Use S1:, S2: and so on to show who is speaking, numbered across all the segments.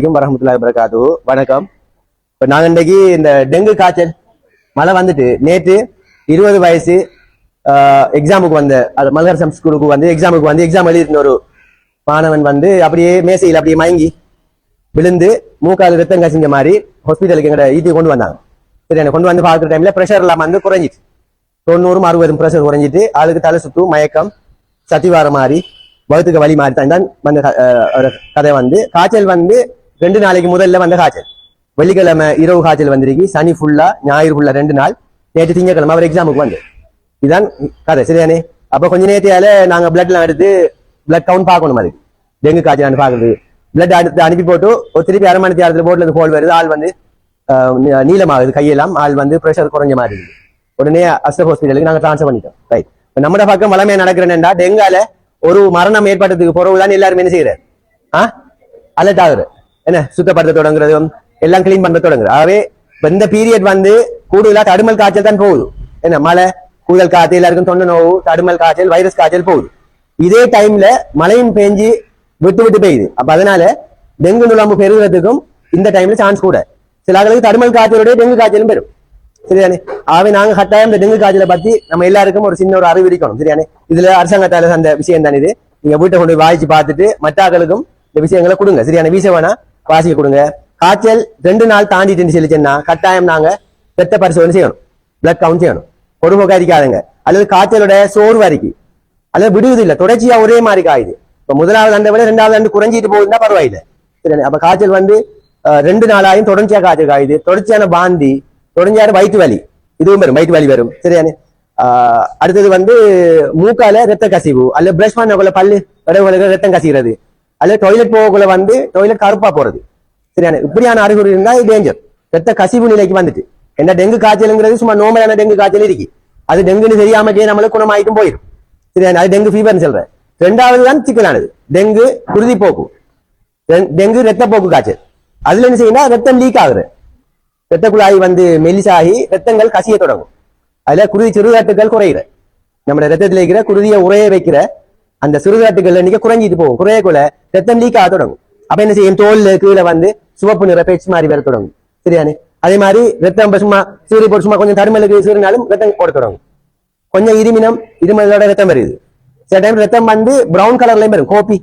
S1: வணக்கம் வரகாத்து வணக்கம். இப்போ நாங்கள் இன்றைக்கு இந்த டெங்கு காய்ச்சல் மழை வந்துட்டு நேற்று இருபது வயசு எக்ஸாமுக்கு வந்த அது சம் ஸ்கூலுக்கு வந்து எக்ஸாமுக்கு வந்து எக்ஸாம் எழுதிருந்த ஒரு மாணவன் வந்து அப்படியே மேசையில் அப்படியே மயங்கி விழுந்து மூக்கால் ரத்தம் கசிஞ்ச மாதிரி ஹாஸ்பிட்டலுக்கு எங்கட ஈட்டி கொண்டு வந்தாங்க. சரி எனக்கு கொண்டு வந்து பார்க்குற டைம்ல ப்ரெஷர் எல்லாம் வந்து குறைஞ்சிட்டு தொண்ணூறும் அறுபதும் ப்ரெஷர் குறைஞ்சிட்டு ஆளுக்கு தலை சுத்தும் மயக்கம் சத்திவார மாதிரி வகுத்துக்கு வழி மாதிரி தான் தான் வந்த கதை வந்து. காய்ச்சல் வந்து ரெண்டு நாளைக்கு முதல்ல வந்த காய்ச்சல். வெள்ளிக்கிழமை இரவு காய்ச்சல் வந்திருக்கு. சனி ஃபுல்லா ஞாயிறு ஃபுல்லா ரெண்டு நாள். நேற்று திங்கக்கிழமை அவர் எக்ஸாமுக்கு வந்து இதுதான் கதை சரியானே அப்ப கொஞ்ச நேரத்தையால நாங்க பிளட்லாம் எல்லாம் எடுத்து பிளட் கவுண்ட் பார்க்கணும் அதுக்கு டெங்கு காய்ச்சல் பாக்குறது பிளட் அடுத்து அனுப்பி போட்டு ஒரு திருப்பி அரை மணி நேரத்துல போட்ல இருந்து ஹோல் வருது. ஆள் வந்து நீளமாகுது கையெல்லாம். ஆள் வந்து ப்ரெஷர் குறைஞ்ச மாதிரி இருக்கு உடனே அஸ்டர் ஹாஸ்பிட்டலுக்கு நாங்க ட்ரான்ஸ்ஃபர் பண்ணிட்டோம். ரைட் நம்ம பக்கம் வளமையா நடக்கிறேன்னா டெங்கால ஒரு மரணம் ஏற்பட்டதுக்கு பிறகுதான் எல்லாருமே என்ன செய்யறாரு? ஆ? அலர்ட் ஆகுது. என்ன சுத்தப்படுத்த தொடங்குறது எல்லாம் கிளீன் பண்ண தொடங்குது ஆகவே இப்ப இந்த பீரியட் வந்து கூடுதலா தடுமல் காய்ச்சல் தான் போகுது. என்ன மழை கூடுதல் காய்ச்சல் எல்லாருக்கும் தொண்டை நோவு தடுமல் காய்ச்சல் வைரஸ் காய்ச்சல் போகுது. இதே டைம்ல மழையும் பெஞ்சு விட்டு விட்டு பெய்யுது. அப்ப அதனால டெங்கு நுழம்பு பெருகிறதுக்கும் இந்த டைம்ல சான்ஸ் கூட. சில ஆளுகளுக்கு தடுமல் காய்ச்சலோட டெங்கு காய்ச்சலும் பெறும் சரியானே ஆகவே நாங்க கட்டாயம் இந்த டெங்கு காய்ச்சலை பத்தி நம்ம எல்லாருக்கும் ஒரு சின்ன ஒரு அறிவு இருக்கணும். சரியானே இதுல அரசாங்கத்தால அந்த விஷயம் தான் இது. நீங்க வீட்டை கொண்டு போய் வாய்ச்சி பார்த்துட்டு மற்றாக்களுக்கும் இந்த விஷயங்களை கொடுங்க. சரியான வீச வேணா வாசிக்க கொடுங்க. காய்ச்சல் ரெண்டு நாள் தாண்டிட்டு சொல்லிச்சுன்னா கட்டாயம் நாங்க பெத்த பரிசோதனை செய்யணும். பிளட் கவுண்ட் செய்யணும். பொறுமுக அரிக்காதுங்க அல்லது காய்ச்சலோட சோர்வு அரிக்கி. அல்லது விடுவது இல்லை தொடர்ச்சியா ஒரே மாதிரி காயுது. இப்ப முதலாவது ஆண்டை விட ரெண்டாவது ஆண்டு குறைஞ்சிட்டு போகுதுன்னா பரவாயில்லை. அப்ப காய்ச்சல் வந்து ரெண்டு நாளாயும் தொடர்ச்சியா காய்ச்சல் காயுது. தொடர்ச்சியான பாந்தி தொடர்ச்சியான வயிற்று வலி. இதுவும் வரும். வயிற்று வலி வரும். சரியானே அடுத்தது வந்து மூக்கால ரத்த கசிவு அல்ல பிரஷ் பண்ணக்குள்ள பல்லு வடகுல ரத்தம் கசிகிறது. அல்லது டாய்லெட் போகக்குள்ள வந்து டாய்லெட் கருப்பா போறது. சரியான இப்படியான அறிகுறி இருந்தா இது டேஞ்சர் ரத்த கசிவு நிலைக்கு வந்துட்டு. என்ன டெங்கு காய்ச்சலுங்கிறது சும்மா நோமலான டெங்கு காய்ச்சல் இருக்கு. அது டெங்குன்னு தெரியாமட்டே நம்மளுக்கு குணமாயிட்டும் போயிடும். சரியான அது டெங்கு ஃபீவர்னு சொல்றேன். ரெண்டாவது தான் சிக்கலானது. டெங்கு குருதி போக்கு. டெங்கு டெங்கு ரத்தப்போக்கு காய்ச்சல். அதுல என்ன செய்யணும் ரத்தம் லீக் ஆகுது. ரத்த குழாய் வந்து மெலிசாகி ரத்தங்கள் கசிய தொடங்கும். அதுல குருதி சிறுகாட்டுகள் குறையிற நம்ம ரத்தத்தில் இருக்கிற குருதியை உரைய வைக்கிற அந்த சிறுகாட்டுகள் இன்னைக்கு குறைஞ்சிட்டு போகும். குறையக்குள்ள ரத்தம் லீக் ஆக தொடங்கும் அப்ப என்ன செய்யும் தோல் கீழே வந்து சிவப்பு நிற பேச்சு மாதிரி வர தொடங்கும் சரியானே அதே மாதிரி ரத்தம் சும்மா சீரி போட்டு சும்மா கொஞ்சம் தருமலுக்கு சீறினாலும் ரத்தம் ஓட தொடங்கும் கொஞ்சம் இருமினம் இருமலோட ரத்தம் வருது சில டைம் ரத்தம் வந்து ப்ரௌன் கலர்லயும் வரும் கோபி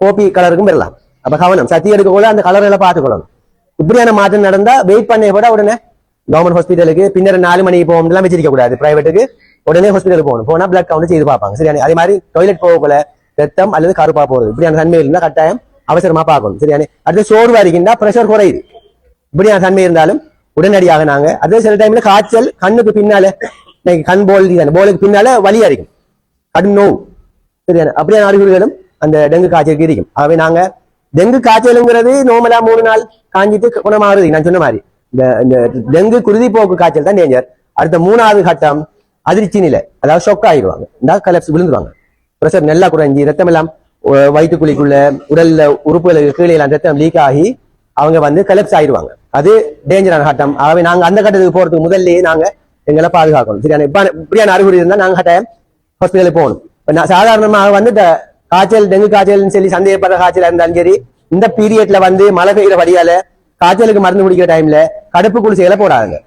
S1: கோபி கலருக்கும் வரலாம் அப்ப கவனம் சத்தி எடுக்கக்குள்ள அந்த கலர்களை பார்த்துக்கொள்ளணும் இப்படியான மாற்றம் நடந்தா வெயிட் பண்ண கூட உடனே கவர்மெண்ட் ஹாஸ்பிட்டலுக்கு பின்னர் நாலு மணிக்கு போகணும் எல்லாம் வச்சிருக்க கூடாது பிரைவேட்டுக்கு உடனே ஹாஸ்பிட்டலுக்கு போகணும் போனா பிளட் கவுண்ட் செய்து பார்ப்பாங்க சரியா அதே மாதிரி டாய்லெட் போகக்குள்ள ரத்தம் அல்லது கருப்பா போறது இப்படியான தன்மை இருந்தால் கட்டாயம் அவசரமா பார்க்கணும் சரியானே அடுத்து சோர்வா இருக்கின்றா பிரஷர் குறையுது இப்படியான தன்மை இருந்தாலும் உடனடியாக நாங்க அடுத்து சில டைம்ல காய்ச்சல் கண்ணுக்கு பின்னால கண் போல் போலுக்கு பின்னால வலி அடிக்கும் கடும் நோவு சரியான அப்படியான அறிகுறிகளும் அந்த டெங்கு காய்ச்சலுக்கு இருக்கும் ஆகவே நாங்க டெங்கு காய்ச்சலுங்கிறது நோமலா மூணு நாள் காஞ்சிட்டு குணமாறுது நான் சொன்ன மாதிரி இந்த இந்த டெங்கு குருதி போக்கு காய்ச்சல் தான் டேஞ்சர் அடுத்த மூணாவது கட்டம் அதிர்ச்சி நிலை அதாவது ஷொக் ஆயிடுவாங்க இந்த கலப்ஸ் விழுந்துருவாங்க ப்ரெஷர் நல்லா குறைஞ்சி ரத்தம் எல்லாம் வயிற்றுக்குழிக்குள்ள உடல்ல உறுப்புகளுக்கு கீழே எல்லாம் ரத்தம் லீக் ஆகி அவங்க வந்து கலப்ஸ் ஆயிடுவாங்க அது டேஞ்சரான கட்டம் ஆகவே நாங்க அந்த கட்டத்துக்கு போறதுக்கு முதல்லயே நாங்க எங்களை பாதுகாக்கணும் சரியான இப்படியான அறிகுறி இருந்தா நாங்க கட்டாயம் ஹாஸ்பிட்டலுக்கு போகணும் இப்ப நான் சாதாரணமாக வந்து இந்த காய்ச்சல் டெங்கு காய்ச்சல்னு சொல்லி சந்தேகப்படுற காய்ச்சலா இருந்தாலும் சரி இந்த பீரியட்ல வந்து மழை பெய்யுற வழியால காய்ச்சலுக்கு மருந்து குடிக்கிற டைம்ல கடுப்பு குளிசைகளை போடாதுங்க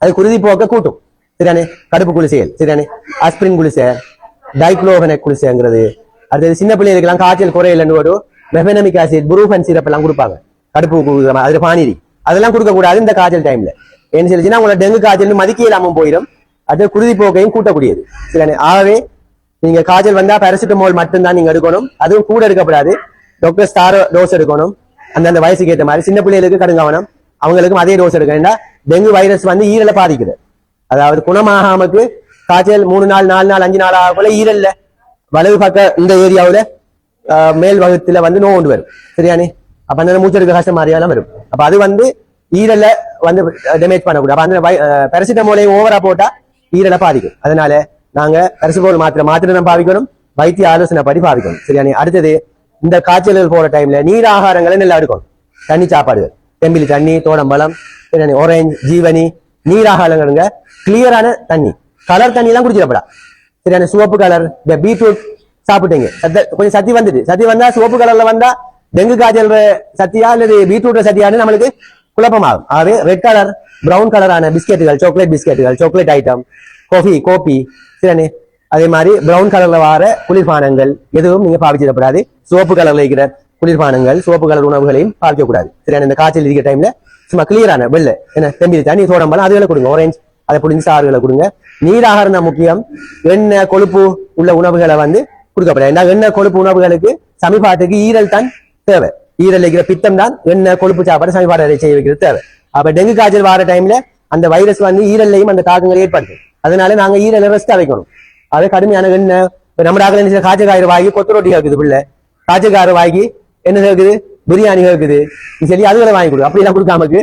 S1: அது குருதி போக்க கூட்டும் சரியானே கடுப்பு குளிசைகள் சரியானே அஸ்பிரின் குளிசை டைக்ளோபனக் குளிசைங்கிறது. அடுத்தது சின்ன பிள்ளைகளுக்கெல்லாம் காய்ச்சல் குறையிலன்னு ஒரு மெபனமிக் ஆசிட் புரூஃபன் சிரப் எல்லாம் கொடுப்பாங்க. கடுப்பு அது பானிரி. அதெல்லாம் கொடுக்கக்கூடாது இந்த காய்ச்சல் டைம்ல என்ன சொல்லிச்சுன்னா உங்களை டெங்கு காய்ச்சல் மதிக்க இல்லாமல் போயிடும். அது குருதி போக்கையும் கூட்டக்கூடியது. சில ஆகவே நீங்க காய்ச்சல் வந்தா பேராசிட்டமால் மட்டும்தான் நீங்க எடுக்கணும். அதுவும் கூட எடுக்கப்படாது. டாக்டர் ஸ்டார் டோஸ் எடுக்கணும். அந்தந்த வயசுக்கு ஏற்ற மாதிரி சின்ன பிள்ளைகளுக்கு கடுங்கவனம் அவங்களுக்கும் அதே டோஸ் எடுக்க வேண்டாம் டெங்கு வைரஸ் வந்து ஈரலை பாதிக்குது. அதாவது குணமாகாமக்கு காய்ச்சல் மூணு நாள் நாலு நாள் அஞ்சு நாள் ஆகக்குள்ள ஈரல்ல. வலது பக்க இந்த ஏரியாவில் மேல் வகுத்துல வந்து நோ ஒன்று வரும். சரியானே அப்ப அந்த மூச்செடுக்க கஷ்டம் மாதிரியெல்லாம் வரும். அப்ப அது வந்து ஈரலை வந்து டேமேஜ் பண்ணக்கூடாது. அப்ப அந்த பெரசிட்டமோலையும் ஓவரா போட்டா ஈரலை பாதிக்கும். அதனால நாங்க பெரசிபோல் மாத்திரை மாத்திரை தான் பாவிக்கணும். வைத்திய ஆலோசனை படி பாவிக்கணும். சரியானே அடுத்தது இந்த காய்ச்சல்கள் போற டைம்ல நீர் ஆகாரங்களை நல்லா எடுக்கணும். தண்ணி சாப்பாடுகள். தெம்பிலி தண்ணி தோடம்பழம் சரியானே ஆரஞ்சு ஜீவனி நீர் ஆகாரங்களுங்க கிளியரான தண்ணி. கலர் தண்ணி எல்லாம் குடிச்சிடப்படா. சரியான சிவப்பு கலர் இந்த பீட்ரூட் சாப்பிட்டீங்க. சத்த- கொஞ்சம் சத்தி வந்துட்டு. சத்தி வந்தா சிவப்பு கலர்ல வந்தா டெங்கு காய்ச்சல் சத்தியா அல்லது பீட்ரூட் சத்தியான்னு நம்மளுக்கு குழப்பமாகும். ஆகவே ரெட் கலர் பிரவுன் கலரான பிஸ்கெட்டுகள் சாக்லேட் பிஸ்கெட்டுகள் சாக்லேட் ஐட்டம் காஃபி கோபி சரியானே? அதே மாதிரி பிரவுன் கலர்ல வர குளிர்பானங்கள் எதுவும் நீங்க பாவிச்சிடப்படாது. சோப்பு கலர்ல இருக்கிற குளிர்பானங்கள் சோப்பு கலர் உணவுகளையும் பாவிக்க கூடாது சரியான இந்த காய்ச்சல் இருக்கிற டைம்ல சும்மா கிளியரான வெள்ளை என்ன தம்பி தண்ணி சோடம்பலம் அதுகளை கொடுங்க ஆரஞ்சு அதை புடிஞ்சு சாறுகளை கொடுங்க. நீராகாரம் தான் முக்கியம். எண்ணெய் கொழுப்பு உள்ள உணவுகளை வந்து கொடுக்கப்படாது. ஏன்னா எண்ணெய் கொழுப்பு உணவுகளுக்கு சமீபத்துக்கு ஈரல் தான் தேவை. ஈரல் இருக்கிற பித்தம் தான் எண்ணெய் கொழுப்பு சாப்பாடு சமிபாடு செய்ய வைக்கிறது தேவை. அப்ப டெங்கு காய்ச்சல் வர டைம்ல அந்த வைரஸ் வந்து ஈரல்லையும் அந்த தாக்கங்களை ஏற்படுது அதனால நாங்க ஈரலை ரெஸ்டா வைக்கணும். அது கடுமையான எண்ணெய். நம்ம டாக்டர் என்ன காய்ச்சல் காயிறு வாங்கி கொத்து ரொட்டி கேட்குது பிள்ளை. காய்ச்சல் காயிறு வாங்கி என்ன கேட்குது? பிரியாணி கேட்குது. சரி அதுகளை வாங்கி கொடுக்கும் அப்படிலாம் கொடுக்காமக்கு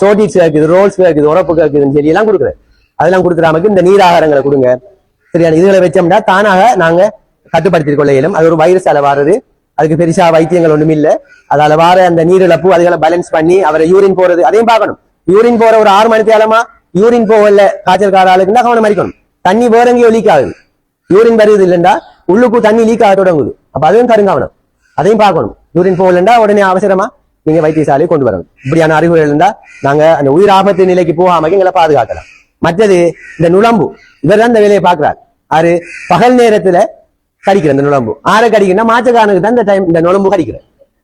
S1: சோட்டிஸ் இருக்குது ரோல்ஸ் இருக்குது உரப்பு கேக்குதுன்னு சொல்லி எல்லாம் கொடுக்குறேன் அதெல்லாம் கொடுக்குறாமக்கு இந்த நீராகாரங்களை கொடுங்க. சரியான இதுகளை வச்சோம்னா தானாக நாங்க கட்டுப்படுத்திக் கொள்ள இயலும் அது ஒரு வைரஸ் வாரது. அதுக்கு பெருசா வைத்தியங்கள் ஒண்ணும் இல்ல. அதால வார அந்த நீரிழப்பு அதுகளை பேலன்ஸ் பண்ணி அவரை யூரின் போறது அதையும் பார்க்கணும். யூரின் போற ஒரு ஆறு மணி தேலமா யூரின் போகல காய்ச்சல் கார ஆளுக்குன்னா கவனம் அடிக்கணும் தண்ணி வேற எங்கேயோ லீக் ஆகுது. யூரின் வருது இல்லைண்டா உள்ளுக்கு தண்ணி லீக் ஆக தொடங்குது. அப்ப அதுவும் கருங்கவனம். அதையும் பார்க்கணும். யூரின் போகலண்டா உடனே அவசரமா நீங்க வைத்தியசாலையை கொண்டு வரணும். இப்படியான அறிகுறிகள் இருந்தா நாங்க அந்த உயிர் ஆபத்து நிலைக்கு போகாம எங்களை பாதுகாக்கலாம். மற்றது இந்த நுழம்பு. இவர் தான் இந்த வேலையை பாக்குறார் ஆறு பகல் நேரத்துல கடிக்கிற இந்த நுழம்பு. ஆற கடிக்கிறா மாச்சக்காரனுக்கு தான் இந்த டைம் இந்த நுழம்பு கடிக்கிற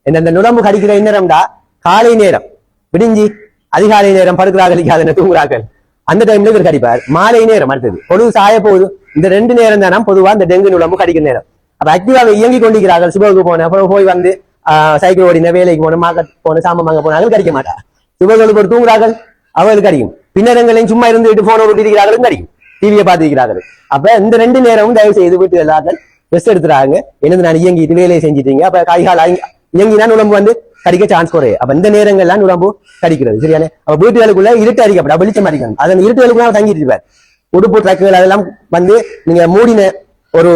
S1: இந்த நுழம்பு கடிக்கிற நேரம்டா காலை நேரம். விடிஞ்சி அதிகாலை நேரம் படுக்கிறார்கள் தூங்குறார்கள் அந்த டைம்ல இவர் கடிப்பார். மாலை நேரம் அடுத்தது. பொழுது சாய போகுது. இந்த ரெண்டு நேரம் தானே பொதுவா இந்த டெங்கு நுழம்பு கடிக்கிற நேரம். அப்ப ஆக்டிவாக இயங்கி கொண்டிருக்கிறார்கள். சிவகுக்கு போன அப்புறம் போய் வந்து சைக்கிள் ஓடின வேலைக்கு போன மார்க்கெட் போன சாமான் வாங்க போனார்கள் கடிக்க மாட்டா. சிவகளுக்கு ஒரு தூங்குறார்கள் அவர்களுக்கு கடிக்கும். பின்னரங்களையும் சும்மா இருந்து விட்டு போன விட்டிருக்கிறார்களும் கடிக்கும். டிவியை பார்த்துக்கிறார்கள் அப்ப இந்த ரெண்டு நேரமும் தயவு செய்து வீட்டு எல்லார்கள் ரெஸ்ட் எடுத்துறாங்க. என்னது நான் இயங்கிட்டு வேலையை செஞ்சிட்டீங்க. அப்ப கைகால் இயங்கினா நுழம்பு வந்து கடிக்க சான்ஸ் குறைய. அப்ப இந்த நேரங்கள்லாம் நுழம்பு கடிக்கிறது சரியானே? அப்ப வீட்டுகளுக்குள்ள இருட்டு அடிக்கப்பட வெளிச்சம் அடிக்கணும். அதன் இருட்டுகளுக்குள்ள அவர் தங்கிட்டு இருப்பார். உடுப்பு ட்ரக்குகள் அதெல்லாம் வந்து நீங்க மூடின ஒரு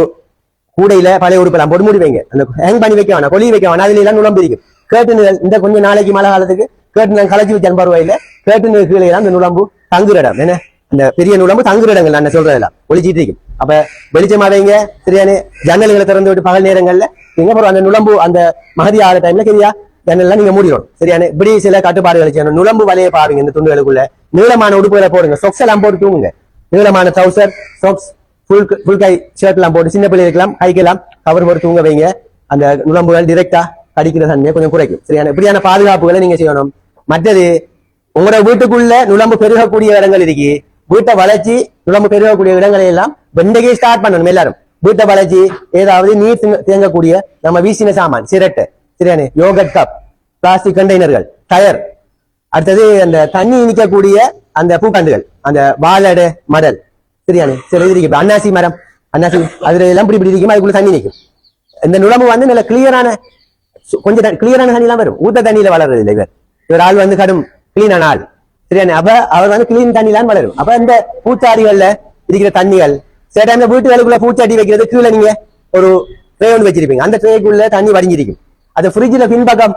S1: கூடையில பழைய உறுப்பெல்லாம் போட்டு மூடி வைங்க. அந்த ஹேங் பண்ணி வைக்க வேணாம் கொலி வைக்க வேணாம் அதுல எல்லாம் நுழம்பு இருக்கும் கேட்டுனுகள் இந்த கொஞ்சம் நாளைக்கு மழை காலத்துக்கு கேட்டுனல் களைச்சி வச்சு பருவாயில கேட்டுனு கீழே எல்லாம் இந்த நுழம்பு தங்குற இடம். என்ன? இந்த பெரிய நுழம்பு தங்குற இடங்கள் நான் சொல்றதெல்லாம். ஒளிச்சிட்டு இருக்கும் அப்ப வெளிச்சமா வைங்க சரியான ஜன்னல்களை திறந்து விட்டு பகல் நேரங்கள்ல. எங்க போறோம்? அந்த நுழம்பு அந்த மகதி ஆகிற டைம்ல சரியா? ஜன்னல்லாம் நீங்க மூடிடும் சரியான? இப்படி சில கட்டுப்பாடுகள் செய்யணும். நுழம்பு வலையை பாருங்க இந்த துண்டுகளுக்குள்ள. நீளமான உடுப்புகளை போடுங்க. சொக்ஸ் எல்லாம் போட்டு தூங்குங்க. நீளமான ட்ரௌசர் சொக்ஸ் ஃபுல் ஃபுல் கை ஷர்ட் போட்டு சின்ன பிள்ளைகளுக்கெல்லாம் கைக்கெல்லாம் கவர் போட்டு தூங்க வைங்க. அந்த நுழம்புகள் டிரெக்டா கடிக்கிற தன்மையை கொஞ்சம் குறைக்கும். சரியான இப்படியான பாதுகாப்புகளை நீங்க செய்யணும். மற்றது உங்களோட வீட்டுக்குள்ள நுழம்பு பெருகக்கூடிய இடங்கள் இருக்கு. வீட்டை வளர்ச்சி நுழம்பு பெருகக்கூடிய இடங்களை எல்லாம் வெண்டைக்கே ஸ்டார்ட் பண்ணணும் எல்லாரும். வீட்டை வளர்ச்சி ஏதாவது நீர் தேங்கக்கூடிய நம்ம வீசின சாமான் சிரட்டு சரியானே யோகட் கப் பிளாஸ்டிக் கண்டெய்னர்கள் டயர் அடுத்தது அந்த தண்ணி இனிக்கக்கூடிய அந்த பூக்காண்டுகள் அந்த வாழடு மடல். சரியானே? சில இது இருக்கு அன்னாசி மரம். அன்னாசி அதுல எல்லாம் இப்படி இப்படி இருக்கும்? அதுக்குள்ள தண்ணி நிற்கும் இந்த நுழம்பு வந்து நல்ல கிளியரான கொஞ்சம் கிளியரான தண்ணி எல்லாம் வரும். ஊத்த தண்ணியில வளர்றது இல்லை இவர். இவர் ஆள் வந்து கடும் கிளீனான ஆள். சரியானே? அப்ப அவர் வந்து கிளீன் தண்ணிலாம் வளரும். அப்ப இந்த பூச்சாடிகள்ல இருக்கிற தண்ணிகள் சில டைம்ல வீட்டுகளுக்குள்ள பூச்சாடி வைக்கிறது கீழே நீங்க ஒரு ட்ரே ஒன்று வச்சிருப்பீங்க. அந்த ட்ரேக்குள்ள தண்ணி வடிஞ்சிருக்கும். அது ஃப்ரிட்ஜில் பின்பக்கம்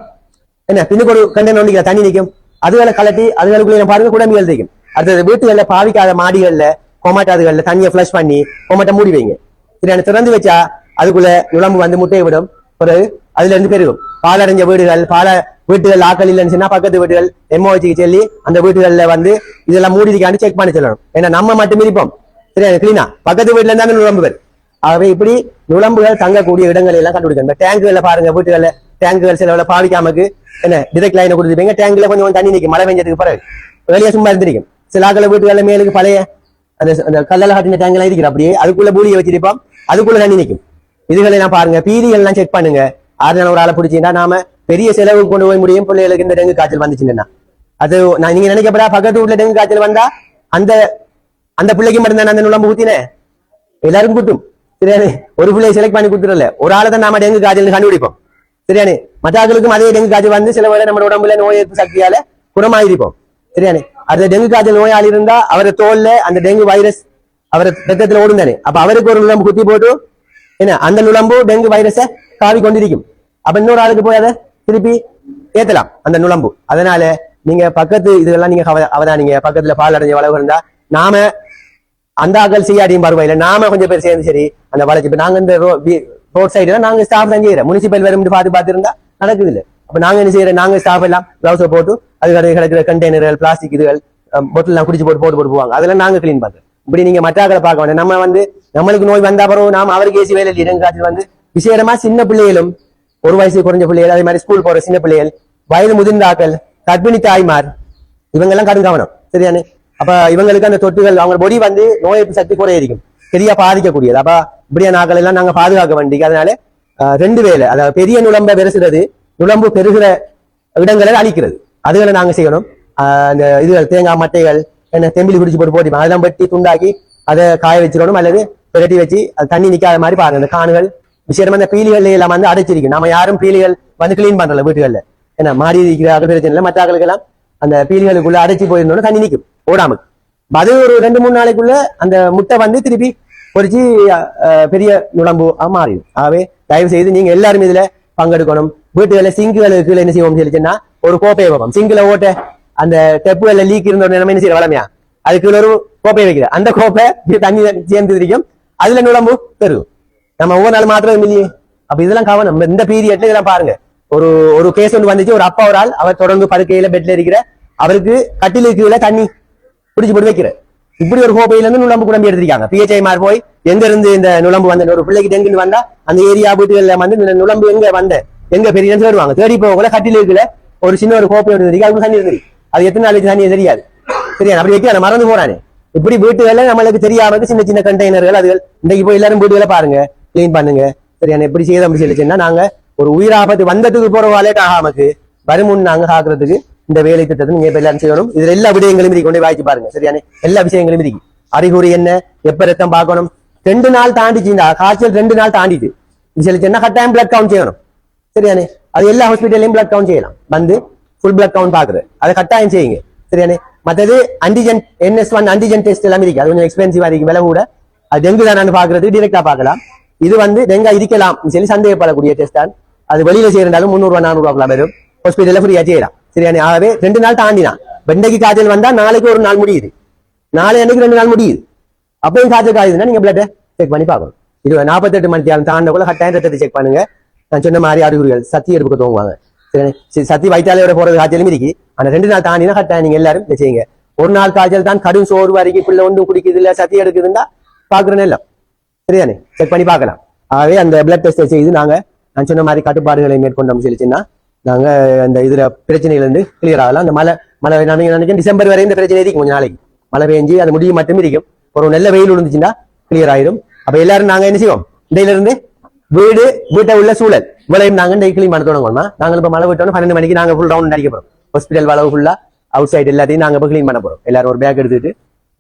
S1: என்ன பின்னுக்கு ஒரு கண்டெய்னர் ஒன்றிக்கிற தண்ணி நிற்கும் அதுகளை கலட்டி அதுகளுக்குள்ள பாருங்க குடம்பிகள் இருக்கும். அடுத்தது வீட்டுகளில் பாவிக்காத மாடிகள்ல கொமாட்டாதுகள்ல தண்ணியை ஃப்ளஷ் பண்ணி கொமாட்டை மூடி வைங்க. சரியான திறந்து வச்சா அதுக்குள்ள நுழம்பு வந்து முட்டையை விடும். பிறகு அதுல இருந்து பெருகும். பாலடைஞ்ச வீடுகள் பால வீட்டுகள் ஆக்கள் இல்லைன்னு சொன்னா பக்கத்து வீடுகள் எம்ஓஹெச்சுக்கு சொல்லி அந்த வீட்டுகள்ல வந்து இதெல்லாம் மூடி இருக்கான்னு செக் பண்ணி சொல்லணும். ஏன்னா நம்ம மட்டும் இருப்போம் சரியா? கிளீனா பக்கத்து வீட்டுல இருந்தாங்க நுழம்பு வரும் ஆகவே இப்படி நுழம்புகள் தங்கக்கூடிய இடங்கள் எல்லாம் கண்டுபிடிக்கணும். இந்த டேங்குகளை பாருங்க வீட்டுகள்ல டேங்குகள் சில பாவிக்காமக்கு என்ன டிரெக்ட் லைனை கொடுத்துருப்பீங்க டேங்க்ல கொஞ்சம் கொஞ்சம் தண்ணி நிற்கும் மழை பெஞ்சதுக்கு பிறகு. வெளியே சும்மா இருந்திருக்கும் சில ஆக்கள் வீட்டுகள்ல மேலுக்கு பழைய அந்த அந்த கல்லால கட்டின டேங்க் எல்லாம் இருக்கிற அப்படியே அதுக்குள்ள பூலியை வச்சிருப்போம் அதுக்குள்ள தண்ணி நிற்கும் இதுகளை எல்லாம் பாருங்க பீதி எல்லாம் செக் பண்ணுங்க. ஆறு ஒரு ஆளை பிடிச்சிங்கன்னா நாம பெரிய செலவு கொண்டு போய் முடியும். பிள்ளைகளுக்கு இந்த டெங்கு காய்ச்சல் வந்துச்சுன்னா. அது நான் நீங்க நினைக்கப்படா பக்கத்து வீட்டுல டெங்கு காய்ச்சல் வந்தா அந்த அந்த பிள்ளைக்கு மட்டும்தான் அந்த நுழம்பு ஊத்தினேன் எல்லாருக்கும் கூட்டும். சரியானே? ஒரு பிள்ளையை செலக்ட் பண்ணி கொடுத்துடல. ஒரு ஆளை தான் நாம டெங்கு காய்ச்சல் கண்டுபிடிப்போம். சரியானே? மற்றாக்களுக்கும் அதே டெங்கு காய்ச்சல் வந்து சில வேலை நம்ம உடம்புல நோய் எதிர்ப்பு சக்தியால குணமாயிருப்போம். சரியானே அது டெங்கு காய்ச்சல் நோயாளி இருந்தா அவர தோல்ல அந்த டெங்கு வைரஸ் அவரை ரத்தத்துல ஓடும் தானே? அப்ப அவருக்கு ஒரு நுழம்பு குத்தி போட்டு என்ன அந்த நுழம்பு டெங்கு வைரஸ காவி கொண்டிருக்கும். அப்ப இன்னொரு ஆளுக்கு போய் அதை திருப்பி ஏத்தலாம் அந்த நுழம்பு. அதனால நீங்க பக்கத்து இதெல்லாம் நீங்க அவதானிங்க. பக்கத்துல பால் அடைஞ்ச வளவு இருந்தா நாம அந்த ஆக்கள் செய்யாடியும் பருவாயில்ல. நாம கொஞ்சம் பேர் சேர்ந்து சரி அந்த வளர்ச்சி. இப்ப நாங்க இந்த ரோட் சைடு நாங்க ஸ்டாஃப் தான் செய்யறோம். முனிசிபல் வரும் பார்த்து பார்த்து இருந்தா நடக்குது இல்ல. அப்ப நாங்க என்ன செய்யறோம்? நாங்க ஸ்டாஃப் எல்லாம் பிளவுஸை போட்டு அது கடை கிடக்கிற கண்டெய்னர்கள் பிளாஸ்டிக் இதுகள் பொட்டில் குடிச்சு போட்டு போட்டு போட்டு போவாங்க. அதெல்லாம் நாங்க கிளீன் பண்றோம். இப்படி நீங்க மற்றாக்களை பார்க்க வேண்டாம். நம்ம வந்து நம்மளுக்கு நோய் வந்த அப்புறம் நாம அவருக்கு ஏசி வேலை இல்லை வந்து விசேடமா சின்ன பிள்ளைகளும் ஒரு வயசு குறைஞ்ச பிள்ளைகள் அதே மாதிரி ஸ்கூல் போற சின்ன பிள்ளைகள் வயது முதிர்ந்தாக்கள் கர்ப்பிணி தாய்மார் இவங்க எல்லாம் கடும் கவனம். சரியானே அப்ப இவங்களுக்கு அந்த தொட்டுகள் அவங்க பொடி வந்து நோய் எதிர்ப்பு சக்தி குறைய இருக்கும் சரியா பாதிக்கக்கூடியது. அப்ப இப்படியா நாக்கள் எல்லாம் நாங்க பாதுகாக்க வேண்டிய அதனால ரெண்டு வேலை அதாவது பெரிய நுழம்பை பெருசுறது நுழம்பு பெருகிற இடங்களை அழிக்கிறது. அதுகளை நாங்க செய்யணும். ஆஹ், அந்த இதுகள் தேங்காய் மட்டைகள் என்ன தெம்பிலி குடிச்சு போட்டு போட்டிப்போம் அதெல்லாம் வெட்டி துண்டாக்கி அதை காய வச்சிடணும். அல்லது பிரட்டி வச்சு அது தண்ணி நிக்காத மாதிரி பாருங்க. அந்த காணுகள் விஷயமா அந்த பீலிகள் எல்லாம் வந்து அடைச்சிருக்கு நம்ம யாரும் பீலிகள் வந்து கிளீன் பண்றல வீட்டுகள்ல. என்ன மாறி இருக்கிற அகல் பிரச்சனை இல்லை. மற்ற ஆட்களுக்கெல்லாம் அந்த பீலிகளுக்குள்ள அடைச்சி போயிருந்தோம்னா தண்ணி நிற்கும் ஓடாம. அது ஒரு ரெண்டு மூணு நாளைக்குள்ள அந்த முட்டை வந்து திருப்பி பொரிச்சு பெரிய நுழம்பு மாறிடும். ஆகவே தயவு செய்து நீங்க எல்லாரும் இதுல பங்கெடுக்கணும். வீட்டுகளில் சிங்குகளுக்கு கீழே என்ன செய்வோம் சொல்லிச்சுன்னா ஒரு கோப்பையை வைப்போம் சிங்கிள ஓட்ட அந்த டெப்புகள்ல லீக் இருந்த ஒரு நிலைமை என்ன செய்யற வளமையா? அதுக்கு ஒரு கோப்பையை வைக்கிற அந்த கோப்பை தண்ணி சேர்ந்து இருக்கும் அதுல நுழம்பு பெருகும் நம்ம ஒவ்வொரு நாள் மாத்திரம் இல்லையே? அப்ப இதெல்லாம் கவனம். இந்த பீரியட்ல இதெல்லாம் பாருங்க. ஒரு ஒரு கேஸ் ஒன்று வந்துச்சு. ஒரு அப்பா ஒரு ஆள் அவர் தொடர்ந்து படுக்கையில பெட்ல இருக்கிற அவருக்கு கட்டிலுக்கு கீழே தண்ணி பிடிச்சி போட்டு வைக்கிற. இப்படி ஒரு கோப்பையில இருந்து நுழம்பு குழம்பு எடுத்திருக்காங்க. பிஹெச்ஐ மார் போய் எங்க இருந்து இந்த நுழம்பு வந்த ஒரு பிள்ளைக்கு டெங்குன்னு வந்தா அந்த ஏரியா வீட்டுகள்ல வந்து இந்த நுழம்பு எங்க வந்த எங்க பெரிய வருவாங்க. தேடி போகல இருக்குல்ல ஒரு சின்ன ஒரு கோப்பை எடுத்திருக்கு அதுக்கு சனி இருந்திருக்கு அது எத்தனை நாளைக்கு தண்ணி தெரியாது. சரியா அப்படி வைக்க மறந்து போறானே. இப்படி வீட்டுகள்ல நம்மளுக்கு தெரியாம சின்ன சின்ன கண்டெய்னர்கள் அதுகள். இன்னைக்கு போய் எல்லாரும் வீட்டுகளை பாருங்க. கிளீன் பண்ணுங்க. சரியான எப்படி செய்ய அப்படி சொல்லிச்சுன்னா நாங்க ஒரு உயிராபத்து வந்ததுக்கு போற வாலேட் ஆகாமக்கு வருமுன் நாங்க காக்குறதுக்கு இந்த வேலை திட்டத்தை நீங்க இப்ப எல்லாரும் செய்யணும். இதுல எல்லா விடயங்களும் இருக்கு கொண்டு போய் வாய்ச்சி பாருங்க. சரியான எல்லா விஷயங்களும் இருக்கு அறிகுறி என்ன? எப்ப ரத்தம் பார்க்கணும்? ரெண்டு நாள் தாண்டிச்சுண்டா காய்ச்சல் ரெண்டு நாள் தாண்டிட்டு. சொல்லிச்சுன்னா கட்டாயம் பிளட் கவுண்ட் செய்யணும். சரியானே அது எல்லா ஹாஸ்பிட்டல்லையும் பிளட் கவுண்ட் செய்யலாம். வந்து ஃபுல் பிளட் கவுண்ட் பாக்குறது அதை கட்டாயம் செய்யுங்க. சரியானே மற்றது antigen NS one antigen test எல்லாமே இருக்கு. அது கொஞ்சம் எக்ஸ்பென்சிவா இருக்கு. விலை கூட. அது டெங்கு தானு பாக்குறது டிரெக்டா பார்க்கலாம். இது வந்து டெங்கா இருக்கலாம். சொல்லி சந்தேகப்படக்கூடிய டெஸ்ட் தான். அது வெளியில செய்யறதாலும் முந்நூறுவா ரூபா வரும். ஹாஸ்பிட்டல்ல ஃப்ரீயா செய்யலாம். சரியானே ஆகவே ரெண்டு நாள் தாண்டினான் வெண்டைக்கு காய்ச்சல் வந்தா நாளைக்கு ஒரு நாள் முடியுது. நாளை அன்னைக்கு ரெண்டு நாள் முடியுது. அப்பயும் காய்ச்சல் காயுதுன்னா நீங்க பிளட்டை செக் பண்ணி பார்க்கணும். இது நாற்பத்தெட்டு மணி நேரம் தாண்டக்குள்ள கட்டாயம் ரத்தத்தை செக் பண்ணுங்க. நான் சொன்ன மாதிரி அறிகுறிகள் சத்தி எடுப்புக்கு தூங்குவாங்க. சரி சரி, சத்தி வைத்தாலையோட போறது காய்ச்சலும் இருக்கு ஆனா ரெண்டு நாள் தாண்டினா கட்ட நீங்க எல்லாரும் செய்யுங்க. ஒரு நாள் காய்ச்சல் தான் கடும் சோறு வரைக்கும் பிள்ளை ஒன்று குடிக்குது இல்ல சத்தி எடுக்குதுன்னா பாக்குறேன்னு எல்லாம். சரிதானே? செக் பண்ணி பார்க்கலாம். ஆகவே அந்த பிளட் டெஸ்ட் செய்து நாங்க நான் சொன்ன மாதிரி கட்டுப்பாடுகளை மேற்கொண்டோம் சொல்லிச்சுன்னா நாங்க அந்த இதுல பிரச்சனைகள் இருந்து கிளியர் ஆகலாம். அந்த மழை மழை நான் நினைக்கிறேன் டிசம்பர் வரை இந்த பிரச்சனை இருக்கும் கொஞ்ச நாளைக்கு. மழை பெஞ்சு அது முடியும் மட்டும் இருக்கும் ஒரு நல்ல வெயில் விழுந்துச்சுன்னா கிளியர் ஆயிடும் அப்ப எல்லாரும் நாங்க என்ன செய்வோம்? இடையில இருந்து வீடு வீட்டை உள்ள சூழல். இவ்வளவு நாங்க டெய் கிளீன் பண்ண தொடங்குவோம்னா நாங்க இப்ப மழை விட்டோம் பன்னெண்டு மணிக்கு நாங்க ஃபுல் ரவுண்ட் அடிக்க போறோம். ஹாஸ்பிட்டல் வளவு ஃபுல்லா அவுட் சைடு எல்லாத்தையும் நாங்க இப்ப கிளீன் பண்ண போறோம். எல்லாரும் ஒரு பேக் எடுத்துட்டு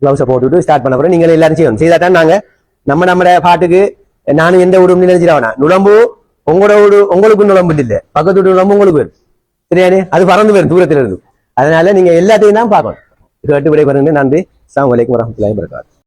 S1: க்ளவுஸை போட்டுட்டு ஸ்டார்ட் பண்ண போறோம். நீங்க எல்லாரும் செய்யணும். செய்தா தான் நாங்க நம்ம நம்ம பாட்டுக்கு நானும் எந்த வீடும் நினைச்சிடவனா நுழம்பு உங்களோட ஊடு உங்களுக்கு நுழம்பு இல்லை. பக்கத்து வீட்டு நுழம்பு உங்களுக்கு வரும். சரியானே? அது பறந்து வரும் தூரத்துல இருந்து. அதனால நீங்க எல்லாத்தையும் தான் பார்க்கணும். கேட்டு விடை பாருங்க நன்றி. அஸ்ஸலாமு அலைக்கும் வரஹ்மத்துல்லாஹி வபரகாத்துஹு